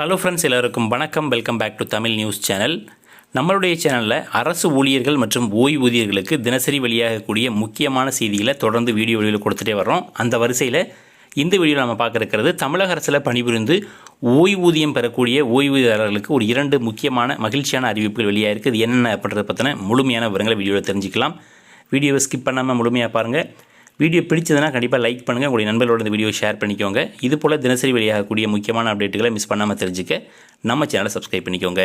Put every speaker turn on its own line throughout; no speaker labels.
Hello friends எல்லாருக்கும் வணக்கம். Welcome back to Tamil news channel நம்மளுடைய சேனலில் அரசு ஊழியர்கள் மற்றும் ஓய்வூதியர்களுக்கு தினசரி வெளியாகக்கூடிய முக்கியமான செய்திகளை தொடர்ந்து வீடியோ வழியில் கொடுத்துட்டே வர்றோம். அந்த வரிசையில் இந்த வீடியோவில் நம்ம பார்க்க இருக்கிறது தமிழக அரசில் பணிபுரிந்து ஓய்வூதியம் பெறக்கூடிய ஓய்வூதியாளர்களுக்கு ஒரு இரண்டு முக்கியமான மகிழ்ச்சியான அறிவிப்புகள் வெளியாகிருக்கு இது என்னென்ன அப்படின்றத பற்றின முழுமையான விவரங்களை வீடியோவில் தெரிஞ்சுக்கலாம். வீடியோவை ஸ்கிப் பண்ணாமல் முழுமையாக பாருங்கள் வீடியோ பிடிச்சதுன்னா கண்டிப்பாக லைக் பண்ணுங்கள் உங்களுடைய நண்பர்களோட இந்த வீடியோ ஷேர் பண்ணிக்கோங்க. இது போல் தினசரி வெளியாகக்கூடிய முக்கியமான அப்டேட்டுகளை மிஸ் பண்ணாமல் தெரிஞ்சுக்க நம்ம சேனலை சப்ஸ்கிரைப் பண்ணிக்கோங்க.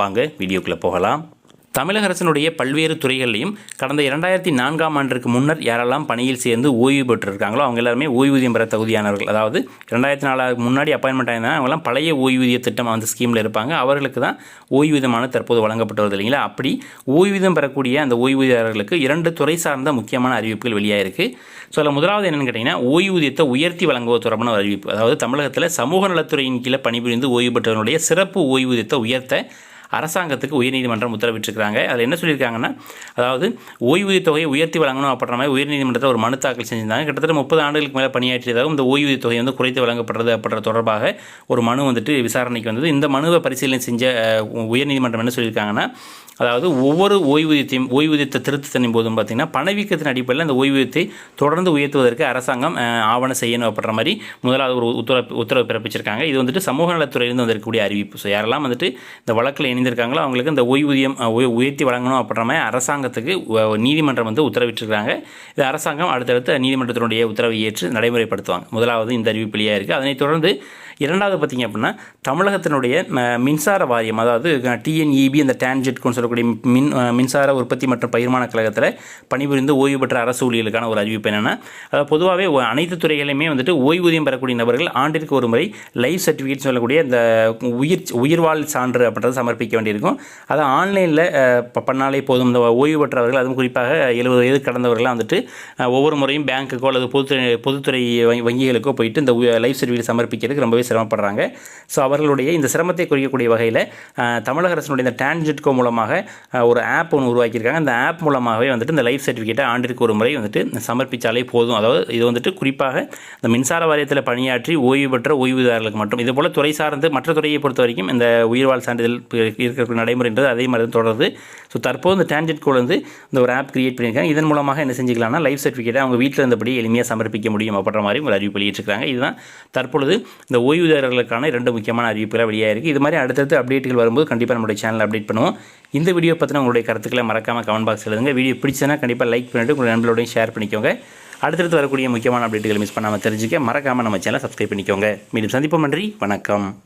வாங்க வீடியோக்குள்ளே போகலாம். தமிழக அரசினுடைய பல்வேறு துறைகள்லையும் கடந்த இரண்டாயிரத்தி நான்காம் ஆண்டிற்கு முன்னர் யாரெல்லாம் பணியில் சேர்ந்து ஓய்வு பெற்றிருக்காங்களோ அவங்க எல்லாருமே ஓய்வூதியம் பெற தகுதியானவர்கள். அதாவது ரெண்டாயிரத்தி நாலாவது முன்னாடி அப்பாயின்மெண்ட் ஆயிருந்தாங்க அவங்களாம் பழைய ஓய்வூதிய திட்டம் அந்த ஸ்கீமில் இருப்பாங்க. அவர்களுக்கு தான் ஓய்வூதியமான தற்போது வழங்கப்பட்டு வருது இல்லைங்களா? அப்படி ஓய்வூதியம் பெறக்கூடிய அந்த ஓய்வூதியாளர்களுக்கு இரண்டு துறை சார்ந்த முக்கியமான அறிவிப்புகள் வெளியாயிருக்கு. ஸோ அதில் முதலாவது என்னென்னு கேட்டிங்கன்னா ஓய்வூதியத்தை உயர்த்தி வழங்குவது தொடர்பான ஒரு அறிவிப்பு. அதாவது தமிழகத்தில் சமூக நலத்துறையின் கீழே பணிபுரிந்து ஓய்வு பெற்றவர்களுடைய சிறப்பு ஓய்வூதியத்தை உயர்த்த அரசாங்கத்துக்கு உயர்நீதிமன்றம் உத்தரவிட்டிருக்கிறாங்க. அதில் என்ன சொல்லியிருக்காங்கன்னா அதாவது ஓய்வூதிய தொகையை உயர்த்தி வழங்கணும் அப்படின்ற மாதிரி உயர்நீதிமன்றத்தில் ஒரு மனு தாக்கல் செஞ்சிருந்தாங்க. கிட்டத்தட்ட முப்பது ஆண்டுகளுக்கு மேலே பணியாற்றியதாகவும் இந்த ஓய்வூதிய தொகை வந்து குறைத்து வழங்கப்படுறது அப்படின்ற தொடர்பாக ஒரு மனு வந்துட்டு விசாரணைக்கு வந்தது. இந்த மனுவை பரிசீலனை செஞ்ச உயர்நீதிமன்றம் என்ன சொல்லியிருக்காங்கன்னா அதாவது ஒவ்வொரு ஓய்வூதியத்தையும் ஓய்வூதியத்தை திருத்தத்தின் போதும் பார்த்திங்கன்னா பணவீக்கத்தின் அடிப்படையில் அந்த ஓய்வூதியத்தை தொடர்ந்து உயர்த்துவதற்கு அரசாங்கம் ஆவணம் செய்யணும் அப்படின்ற மாதிரி முதலாவது ஒரு உத்தரவு உத்தரவு பிறப்பிச்சிருக்காங்க. இது வந்துட்டு சமூக நலத்துறையிலிருந்து வந்திருக்கக்கூடிய அறிவிப்பு. ஸோ யாரெல்லாம் வந்துட்டு இந்த வழக்கில் இணைந்திருக்காங்களோ அவங்களுக்கு இந்த ஓய்வூதியம் உயர்த்தி வழங்கணும் அப்படின்ற மாதிரி அரசாங்கத்துக்கு நீதிமன்றம் வந்து உத்தரவிட்டிருக்காங்க. இது அரசாங்கம் அடுத்தடுத்த நீதிமன்றத்தினுடைய உத்தரவை ஏற்று நடைமுறைப்படுத்துவாங்க. முதலாவது இந்த அறிவிப்பிலேயே இருக்குது அதனைத் தொடர்ந்து இரண்டாவது பார்த்திங்க அப்படின்னா தமிழகத்தினுடைய மின்சார வாரியம் அதாவது டிஎன்இபி அந்த டேன்ஜெட்னு சொல்லக்கூடிய மின் மின்சார உற்பத்தி மற்றும் பகிர்மான கழகத்தில் பணிபுரிந்து ஓய்வு பெற்ற அரசு ஊழியர்களுக்கான ஒரு அறிவிப்பு என்னென்னா அதாவது பொதுவாகவே அனைத்து துறைகளிலுமே வந்துட்டு ஓய்வூதியம் பெறக்கூடிய நபர்கள் ஆண்டிற்கு ஒரு முறை லைஃப் சர்டிஃபிகேட் சொல்லக்கூடிய இந்த உயிர் உயிர்வாழ் சான்று அப்படின்றத சமர்ப்பிக்க வேண்டியிருக்கும். அதை ஆன்லைனில் பண்ணாலே போதும். இந்த ஓய்வு பெற்றவர்கள் அதுவும் குறிப்பாக எழுபது வயது கடந்தவர்கள்லாம் வந்துட்டு ஒவ்வொரு முறையும் பேங்க்குக்கோ அல்லது பொதுத்துறை பொதுத்துறை வங்கிகளுக்கோ போயிட்டு இந்த லைஃப் சர்டிஃபிகேட் சமர்ப்பிக்கிறதுக்கு ரொம்பவே சிரமப்படுறாங்க. ஸோ அவர்களுடைய இந்த சிரமத்தை குறிக்கக்கூடிய வகையில் தமிழக அரசினுடைய இந்த டான்ஜெட்கோ மூலமாக ஒரு ஆப் ஒன்று உருவாக்கியிருக்காங்க. அந்த ஆப் மூலமாகவே வந்துட்டு இந்த லைஃப் சர்டிஃபிகேட்டை ஆண்டிற்கு ஒரு முறை வந்துட்டு சமர்ப்பித்தாலே போதும். அதாவது இது வந்துட்டு குறிப்பாக இந்த மின்சார வாரியத்தில் பணியாற்றி ஓய்வு பெற்ற ஓய்வுதாரர்களுக்கு மட்டும். இது போல் துறை சார்ந்து மற்ற துறையை பொறுத்த வரைக்கும் இந்த உயிர்வாழ் சான்றிதழ் இருக்கிற நடைமுறைன்றது அதே மாதிரி தொடருது. ஸோ தற்போது இந்த டான்ஜெட் வந்து இந்த ஒரு ஆப் கிரியேட் பண்ணியிருக்காங்க. இதன் மூலமாக என்ன செஞ்சுக்கலாம்னா லைஃப் சர்டிஃபிகேட்டை அவங்க வீட்டில் இருந்தபடி எளிமையாக சமர்ப்பிக்க முடியும் அப்படின்ற மாதிரி ஒரு அறிவிப்பு வெளியிட்டிருக்காங்க இதுதான் தற்பொழுது இந்த ஓய்வூதியர்களுக்கான இரண்டு முக்கியமான அறிவிப்புகள் இருக்குது இது மாதிரி அடுத்தடுத்து அப்டேட்டுகள் வரும்போது கண்டிப்பாக நம்மளுடைய சேனல் அப்டேட் பண்ணுவோம். இந்த வீடியோ பற்றின உங்களுடைய கருத்துக்களை மறக்காமல் கமெண்ட் பாக்ஸ் எழுதுங்க. வீடியோ பிடிச்சதுன்னா கண்டிப்பாக லைக் பண்ணிட்டு உங்கள் நண்பர்களோடையும் ஷேர் பண்ணிக்கோங்க. அடுத்தடுத்து வரக்கூடிய முக்கியமான அப்டேட்டுகளை மிஸ் பண்ணாமல் தெரிஞ்சுக்க மறக்காமல் நம்ம சேனலை சப்ஸ்கிரைப் பண்ணிக்கோங்க. மீண்டும் சந்திப்போம் நன்றி. வணக்கம்.